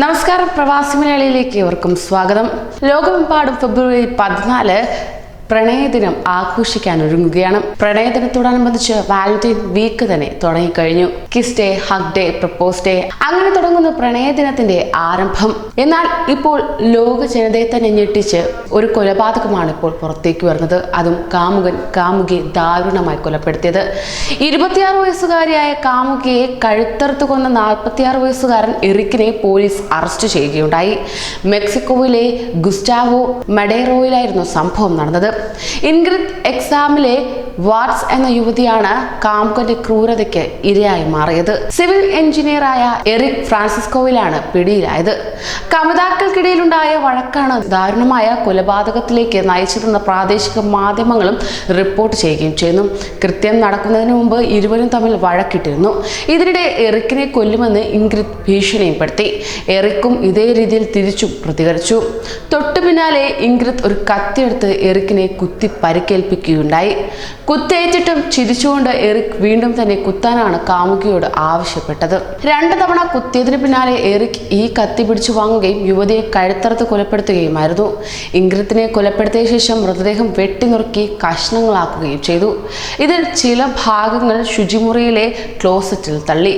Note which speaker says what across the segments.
Speaker 1: നമസ്കാരം. പ്രവാസി മലയാളിയിലേക്ക് ഏവർക്കും സ്വാഗതം. ലോകമെമ്പാടും ഫെബ്രുവരി പതിനാല് പ്രണയദിനം ആഘോഷിക്കാൻ ഒരുങ്ങുകയാണ്. പ്രണയദിനത്തോടനുബന്ധിച്ച് വാലന്റൈൻ വീക്ക് തന്നെ തുടങ്ങിക്കഴിഞ്ഞു. Kiss day hug day propose day അങ്ങനെ തുടങ്ങുന്ന പ്രണയദിനത്തിന്റെ ആരംഭം. എന്നാൽ ഇപ്പോൾ ലോക ജനതയെ തന്നെ ഞെട്ടിച്ച് ഒരു കൊലപാതകമാണ് ഇപ്പോൾ പുറത്തേക്ക് വരുന്നത്. അതും കാമുകൻ കാമുകിയെ ദാരുണമായി കൊലപ്പെടുത്തിയത്. ഇരുപത്തിയാറ് വയസ്സുകാരിയായ കാമുകിയെ കഴുത്തറുത്ത് കൊന്ന നാൽപ്പത്തിയാറ് വയസ്സുകാരൻ എറിക്കിനെ പോലീസ് അറസ്റ്റ് ചെയ്യുകയുണ്ടായി. മെക്സിക്കോയിലെ ഗുസ്റ്റാവോ മഡേറോയിലായിരുന്നു സംഭവം നടന്നത്. ഇൻഗ്രിഡ് എക്സാമിലെ വാട്സ് എന്ന യുവതിയാണ് കാമുകന്റെ ക്രൂരതയ്ക്ക് ഇരയായി മാറിയത്. സിവിൽ എഞ്ചിനീയറായ എറിക് ഫ്രാൻസിസ്കോയിലാണ് പിടിയിലായത്. കമിതാക്കൾക്കിടയിലുണ്ടായ വഴക്കാണ് ദാരുണമായ കൊലപാതകത്തിലേക്ക് നയിച്ചതെന്ന് പ്രാദേശിക മാധ്യമങ്ങളും റിപ്പോർട്ട് ചെയ്യുകയും ചെയ്യുന്നു. കൃത്യം നടക്കുന്നതിന് മുമ്പ് ഇരുവരും തമ്മിൽ വഴക്കിട്ടിരുന്നു. ഇതിനിടെ എറിക്കിനെ കൊല്ലുമെന്ന് ഇൻഗ്രിഡ് ഭീഷണിപ്പെടുത്തി എറിക്കും ഇതേ രീതിയിൽ തിരിച്ചു പ്രതികരിച്ചു. തൊട്ടു പിന്നാലെ ഇൻഗ്രിഡ് ഒരു കത്തിയെടുത്ത് എറിക്കിനെ കുത്തി പരിക്കേൽപ്പിക്കുകയുണ്ടായി. കുത്തേറ്റിട്ടും ചിരിച്ചുകൊണ്ട് എറിക് വീണ്ടും തന്നെ കുത്താനാണ് കാമുകിയോട് ആവശ്യപ്പെട്ടത്. രണ്ടു തവണ കുത്തിയതിന് പിന്നാലെ എറിക് ഈ കത്തി പിടിച്ചു വാങ്ങുകയും യുവതിയെ കഴുത്തറത്ത് കൊലപ്പെടുത്തുകയുമായിരുന്നു. ഇംഗ്രിത്തിനെ കൊലപ്പെടുത്തിയ ശേഷം മൃതദേഹം വെട്ടിനുറുക്കി കഷ്ണങ്ങളാക്കുകയും ചെയ്തു. ഇതിൽ ചില ഭാഗങ്ങൾ ശുചിമുറിയിലെ ക്ലോസറ്റിൽ തള്ളി.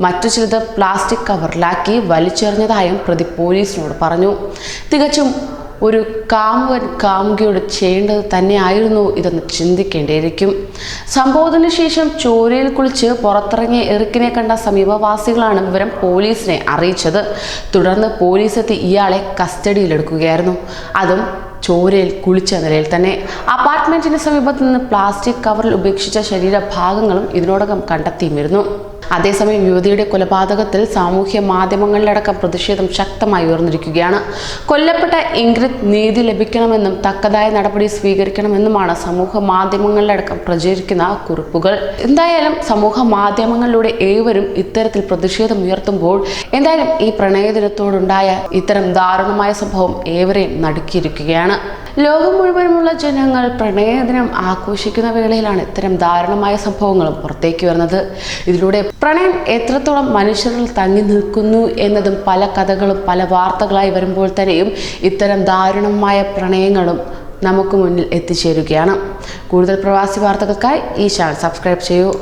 Speaker 1: മറ്റു ചിലത് പ്ലാസ്റ്റിക് കവറിലാക്കി വലിച്ചെറിഞ്ഞതായും പ്രതി പോലീസിനോട് പറഞ്ഞു. തികച്ചും ഒരു കാമുകൻ കാമുകിയോട് ചെയ്യേണ്ടത് തന്നെയായിരുന്നു ഇതെന്ന് ചിന്തിക്കേണ്ടിയിരിക്കും. സംഭവത്തിന് ശേഷം ചോരയിൽ കുളിച്ച് പുറത്തിറങ്ങിയ എറിക്കിനെ കണ്ട സമീപവാസികളാണ് വിവരം പോലീസിനെ അറിയിച്ചത്. തുടർന്ന് പോലീസ് എത്തി ഇയാളെ കസ്റ്റഡിയിലെടുക്കുകയായിരുന്നു. അതും ചോരയിൽ കുളിച്ച നിലയിൽ തന്നെ. അപ്പാർട്ട്മെന്റിന് സമീപത്ത് നിന്ന് പ്ലാസ്റ്റിക് കവറിൽ ഉപേക്ഷിച്ച ശരീരഭാഗങ്ങളും ഇതിനോടകം കണ്ടെത്തിയിരുന്നു അതേസമയം യുവതിയുടെ കൊലപാതകത്തിൽ സാമൂഹ്യ മാധ്യമങ്ങളിലടക്കം പ്രതിഷേധം ശക്തമായി ഉയർന്നിരിക്കുകയാണ്. കൊല്ലപ്പെട്ട ഇംഗ്രിത് നീതി ലഭിക്കണമെന്നും തക്കതായ നടപടി സ്വീകരിക്കണമെന്നുമാണ് സമൂഹ മാധ്യമങ്ങളിലടക്കം പ്രചരിക്കുന്ന കുറിപ്പുകൾ. എന്തായാലും സമൂഹ മാധ്യമങ്ങളിലൂടെ ഏവരും ഇത്തരത്തിൽ പ്രതിഷേധം ഉയർത്തുമ്പോൾ എന്തായാലും ഈ പ്രണയദിനത്തോടുണ്ടായ ഇത്തരം ദാരുണമായ സംഭവം ഏവരെയും നടുക്കിയിരിക്കുകയാണ്. ലോകം മുഴുവനുമുള്ള ജനങ്ങൾ പ്രണയദിനം ആഘോഷിക്കുന്ന വേളയിലാണ് ഇത്തരം ദാരുണമായ സംഭവങ്ങളും പുറത്തേക്ക് വരുന്നത്. ഇതിലൂടെ പ്രണയം എത്രത്തോളം മനുഷ്യരിൽ തങ്ങി നിൽക്കുന്നു എന്നതും പല കഥകളും പല വാർത്തകളായി വരുമ്പോൾ തന്നെയും ഇത്തരം ദാരുണമായ പ്രണയങ്ങളും നമുക്ക് മുന്നിൽ എത്തിച്ചേരുകയാണ്. കൂടുതൽ പ്രവാസി വാർത്തകൾക്കായി ഈ ചാനൽ സബ്സ്ക്രൈബ് ചെയ്യൂ.